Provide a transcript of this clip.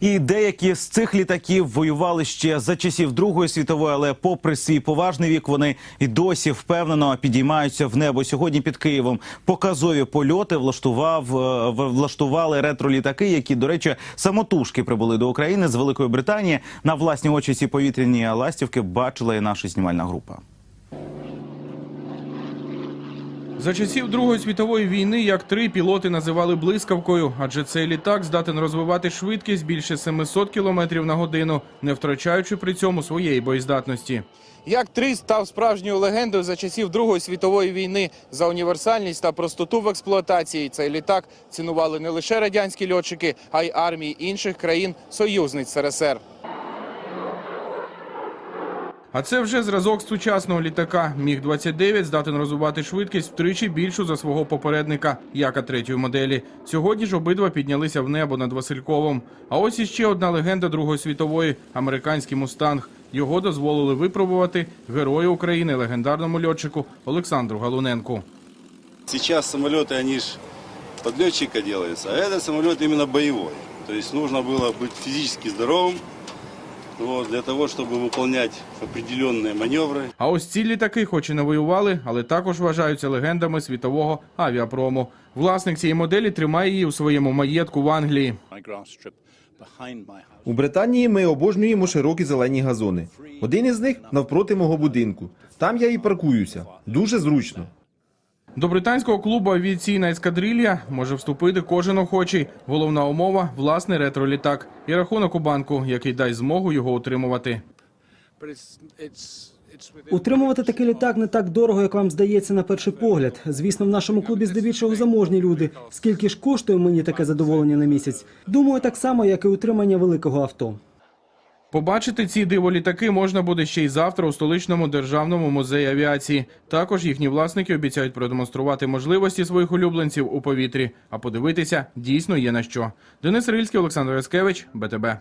І деякі з цих літаків воювали ще за часів Другої світової, але попри свій поважний вік, вони і досі впевнено підіймаються в небо. Сьогодні під Києвом показові польоти влаштував е, влаштували ретро-літаки, які, до речі, самотужки прибули до України з Великої Британії. На власні очі ці повітряні ластівки бачила і наша знімальна група. За часів Другої світової війни як три пілоти називали блискавкою, адже цей літак здатен розвивати швидкість більше 700 км на годину, не втрачаючи при цьому своєї боєздатності. Як три став справжньою легендою за часів Другої світової війни за універсальність та простоту в експлуатації. Цей літак цінували не лише радянські льотчики, а й армії інших країн союзниць СРСР. А це вже зразок сучасного літака. Міг 29 здатен розвивати швидкість втричі більшу за свого попередника, яка третьої моделі. Сьогодні ж обидва піднялися в небо над Васильковом. А ось іще одна легенда Другої світової американський мустанг. Його дозволили випробувати герою України, легендарному льотчику Олександру Галуненку. Сейчас самолеты, они же под летчика делаются, а этот самолет именно боевой. То есть нужно было быть физически здоровым вот, для того, чтобы выполнять определенные маневры. А ось ці літаки, хоч і не воювали, але також вважаються легендами світового авіапрому. Власник цієї моделі тримає її у своєму маєтку в Англії. my grass strip behind my house. У Британії ми обожнюємо широкі зелені газони. Один із них навпроти мого будинку. Там я і паркуюся. Дуже зручно. До британського клубу авіаційна ескадрилья може вступити кожен охочий. Головна умова власний ретро-літак і рахунок у банку, який дасть змогу його утримувати. Утримувати такий літак не так дорого, як вам здається на перший погляд. Звісно, в нашому клубі здебільшого заможні люди. Скільки ж коштує мені таке задоволення на місяць? Думаю, так само, як і утримання великого авто. Побачити ці диволітаки можна буде ще й завтра у столичному державному музеї авіації. Також їхні власники обіцяють продемонструвати можливості своїх улюбленців у повітрі. А подивитися дійсно є на що. Денис Рильський, Олександр Яскевич, БТБ.